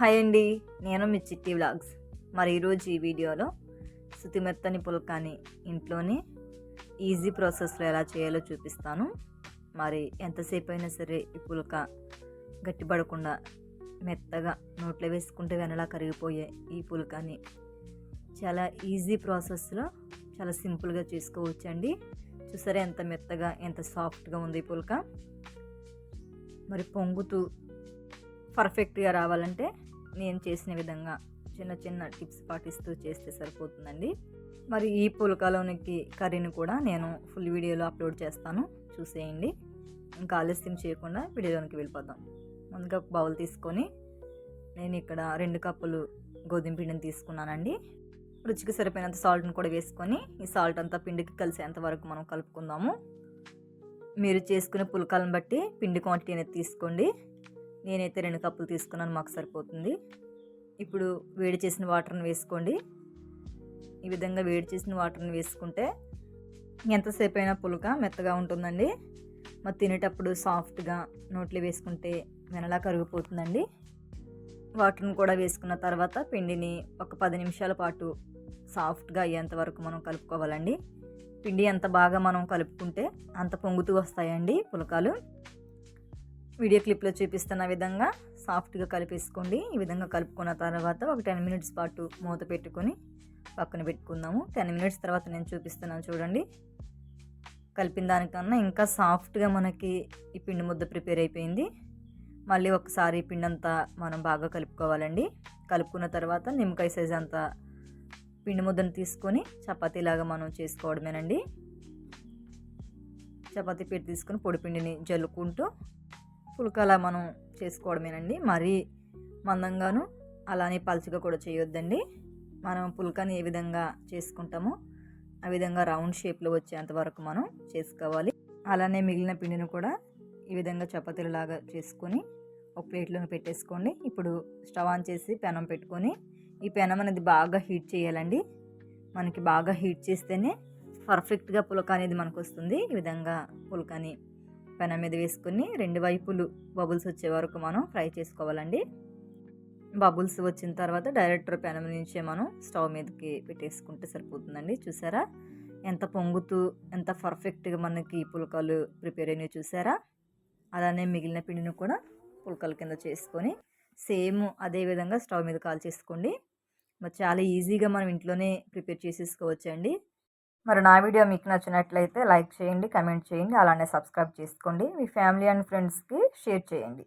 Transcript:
Hi అండి. నేను మీ చిట్టి వ్లాగ్స్. మరి ఈరోజు ఈ వీడియోలో శుతిమెత్తని పుల్కాని ఇంట్లోనే ఈజీ ప్రాసెస్లో ఎలా చేయాలో చూపిస్తాను. మరి ఎంతసేపు అయినా సరే ఈ పుల్క గట్టిపడకుండా మెత్తగా నోట్లో వేసుకుంటే వెనలా కరిగిపోయే ఈ పుల్కాని చాలా ఈజీ ప్రాసెస్లో చాలా సింపుల్గా చేసుకోవచ్చండి. చూసారా ఎంత మెత్తగా ఎంత సాఫ్ట్గా ఉంది ఈ పుల్క. మరి పొంగుతూ పర్ఫెక్ట్గా రావాలంటే నేను చేసిన విధంగా చిన్న చిన్న టిప్స్ పాటిస్తూ చేస్తే సరిపోతుందండి. మరి ఈ పులకలోనికి కర్రీని కూడా నేను ఫుల్ వీడియోలో అప్లోడ్ చేస్తాను. చూసేయండి. ఇంకా ఆలస్యం చేయకుండా వీడియోలోనికి వెళ్ళిపోదాం. ముందుగా ఒక బౌల్ తీసుకొని నేను ఇక్కడ రెండు కప్పులు గోధుమ పిండిని తీసుకున్నానండి. రుచికి సరిపోయినంత సాల్ట్ని కూడా వేసుకొని ఈ సాల్ట్ అంతా పిండికి కలిసేంత వరకు మనం కలుపుకుందాము. మీరు చేసుకునే పులకాలను బట్టి పిండి క్వాంటిటీ అనేది తీసుకోండి. నేనైతే రెండు కప్పులు తీసుకున్నాను మాకు సరిపోతుంది. ఇప్పుడు వేడి చేసిన వాటర్ని వేసుకోండి. ఈ విధంగా వేడి చేసిన వాటర్ని వేసుకుంటే ఎంతసేపు అయినా పులక మెత్తగా ఉంటుందండి. మరి తినేటప్పుడు సాఫ్ట్గా నోట్లో వేసుకుంటే వెనలా కరిగిపోతుందండి. వాటర్ని కూడా వేసుకున్న తర్వాత పిండిని ఒక పది నిమిషాల పాటు సాఫ్ట్గా అయ్యేంత వరకు మనం కలుపుకోవాలండి. పిండి ఎంత బాగా మనం కలుపుకుంటే అంత పొంగుతూ వస్తాయండి పులకాలు. వీడియో క్లిప్లో చూపిస్తున్న విధంగా సాఫ్ట్గా కలిపేసుకోండి. ఈ విధంగా కలుపుకున్న తర్వాత ఒక టెన్ మినిట్స్ పాటు మూత పెట్టుకొని పక్కన పెట్టుకుందాము. టెన్ మినిట్స్ తర్వాత నేను చూపిస్తున్నాను చూడండి. కలిపిన దానికన్నా ఇంకా సాఫ్ట్గా మనకి ఈ పిండి ముద్ద ప్రిపేర్ అయిపోయింది. మళ్ళీ ఒకసారి పిండి అంతా మనం బాగా కలుపుకోవాలండి. కలుపుకున్న తర్వాత నిమ్మకాయ సైజ్ అంతా పిండి ముద్దను తీసుకొని చపాతీలాగా మనం చేసుకోవడమేనండి. చపాతీ పిండి తీసుకొని పొడి పిండిని జల్లుకుంటూ పులకలా మనం చేసుకోవడమేనండి. మరీ మందంగాను అలానే పలుచగా కూడా చేయొద్దండి. మనం పుల్కాని ఏ విధంగా చేసుకుంటామో ఆ విధంగా రౌండ్ షేప్లో వచ్చేంత వరకు మనం చేసుకోవాలి. అలానే మిగిలిన పిండిని కూడా ఈ విధంగా చపాతీలలాగా చేసుకొని ఒక ప్లేట్లో పెట్టేసుకోండి. ఇప్పుడు స్టవ్ ఆన్ చేసి పెనం పెట్టుకొని ఈ పెనం అనేది బాగా హీట్ చేయాలండి. మనకి బాగా హీట్ చేస్తేనే పర్ఫెక్ట్గా పులక అనేది మనకు వస్తుంది ఈ విధంగా పులకని పెనం మీద వేసుకొని రెండు వైపులు బబుల్స్ వచ్చే వరకు మనం ఫ్రై చేసుకోవాలండి. బబుల్స్ వచ్చిన తర్వాత డైరెక్టర్ పెనం నుంచే మనం స్టవ్ మీదకి పెట్టేసుకుంటే సరిపోతుందండి. చూసారా? ఎంత పొంగుతూ ఎంత పర్ఫెక్ట్గా మనకి పులకలు ప్రిపేర్ అయినవి చూసారా? అలానే మిగిలిన పిండిని కూడా పులకల కింద చేసుకొని సేమ్ అదే విధంగా స్టవ్ మీద కాల్ చేసుకోండి మరి చాలా ఈజీగా మనం ఇంట్లోనే ప్రిపేర్ చేసేసుకోవచ్చండి. మరి నా వీడియో మీకు నచ్చినట్లయితే లైక్ చేయండి కమెంట్ చేయండి అలానే సబ్స్క్రైబ్ చేసుకోండి. మీ ఫ్యామిలీ అండ్ ఫ్రెండ్స్కి షేర్ చేయండి.